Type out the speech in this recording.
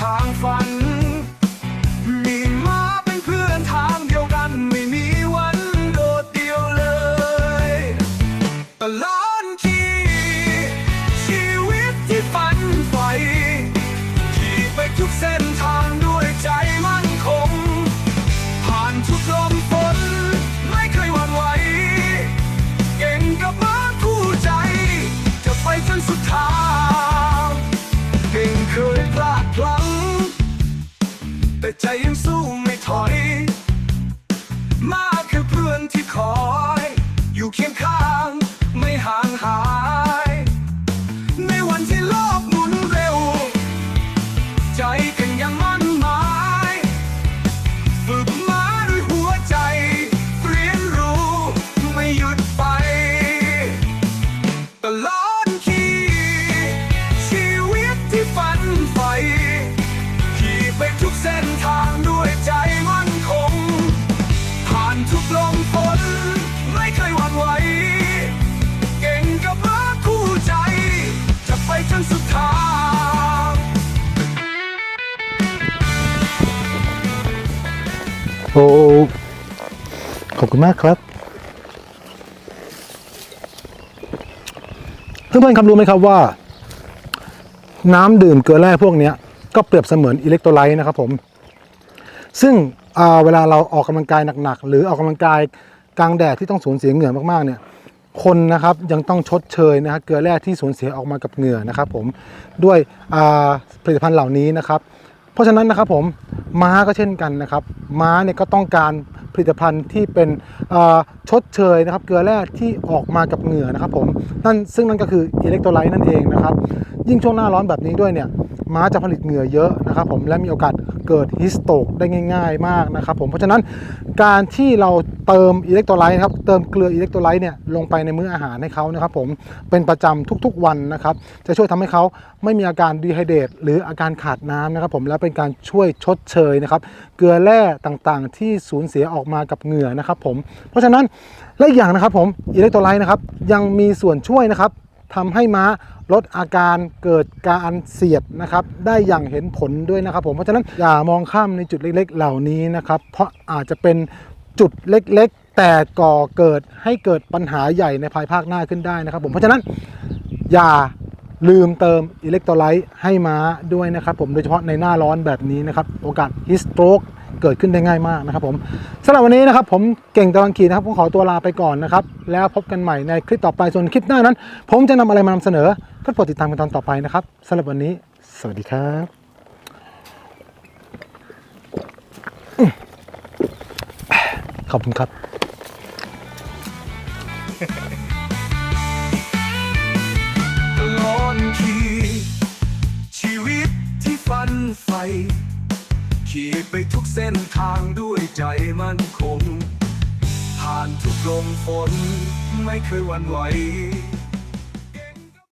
ทางฝัน มีมาเป็นเพื่อนทางเดียวกันไม่มีวันโดดเดียวเลยตลอดชีชีวิตที่ฝันใฝ่ขี่ไปทุกเส้นทางด้วยใจมั่นคง ผ่านทุกลมฝน çayım โอ้ขอบคุณมากครับ เพื่อนๆครับรู้ไหมครับว่า น้ำดื่มเกลือแร่พวกนี้ก็เปรียบเสมือนอิเล็กโทรไลต์นะครับผม ซึ่งเวลาเราออกกำลังกายหนักๆ หรือออกกำลังกายกลางแดดที่ต้องสูญเสียเหงื่อมากๆเนี่ยคนนะครับยังต้องชดเชยนะครับเกลือแร่ที่สูญเสียออกมากับเหงื่อนะครับผมด้วยผลิตภัณฑ์เหล่านี้นะครับ เพราะฉะนั้นนะครับผม ม้าก็เช่นกันนะครับ ม้าเนี่ยก็ต้องการผลิตภัณฑ์ที่เป็นชดเชยนะครับ เกลือแร่ที่ออกมากับเหงื่อนะครับผมนั่นซึ่งนั่นก็คืออิเล็กโทรไลต์นั่นเองนะครับ ยิ่งช่วงหน้าร้อนแบบนี้ด้วยเนี่ย ม้าจะผลิตเหงื่อเยอะนะครับผมและมีโอกาสเกิดฮิสโตกได้ง่าย ๆ มากนะครับผมเพราะฉะนั้นการที่เราเติมอิเล็กโทรไลต์ครับเติมเกลืออิเล็กโทรไลต์เนี่ยลงไปในมื้ออาหารให้เขานะครับผมเป็นประจำทุกๆวันนะครับจะช่วยทำให้เขาไม่มีอาการดีไฮเดตหรืออาการขาดน้ำนะครับผมและเป็นการช่วยชดเชยนะครับเกลือแร่ต่างๆ ที่สูญเสียออกมากับเหงื่อนะครับผมเพราะฉะนั้นและอีกอย่างนะครับผมอิเล็กโทรไลต์นะครับยังมีส่วนช่วยนะครับ ทำให้ม้าลดอาการเกิดการเสียดนะครับ ได้อย่างเห็นผลด้วยนะครับผมเพราะฉะนั้นอย่ามองข้ามในจุดเล็กๆ เหล่านี้นะครับ เพราะอาจจะเป็นจุดเล็กๆ แต่ก่อเกิดให้เกิดปัญหาใหญ่ในภายภาคหน้าขึ้นได้นะครับ ผมเพราะฉะนั้นอย่าลืมเติมอิเล็กโทรไลต์ให้ม้าด้วยนะครับผมโดยเฉพาะในหน้าร้อนแบบนี้นะครับ โอกาสฮิสโตรก เกิดขึ้นได้ง่ายมากนะครับผมสำหรับวันนี้นะครับผมเก่งตะวันขีนะครับผมขอตัวลาไปก่อนนะครับแล้วพบกันใหม่ในคลิปต่อไปส่วนคลิปหน้านั้น ผมจะนำอะไรมานำเสนอก็โปรดติดตามกันตอนต่อไปนะครับสำหรับวันนี้ สวัสดีครับขอบคุณครับ มั่นคง ผ่านทุกลมฝนไม่เคยหวั่นไหว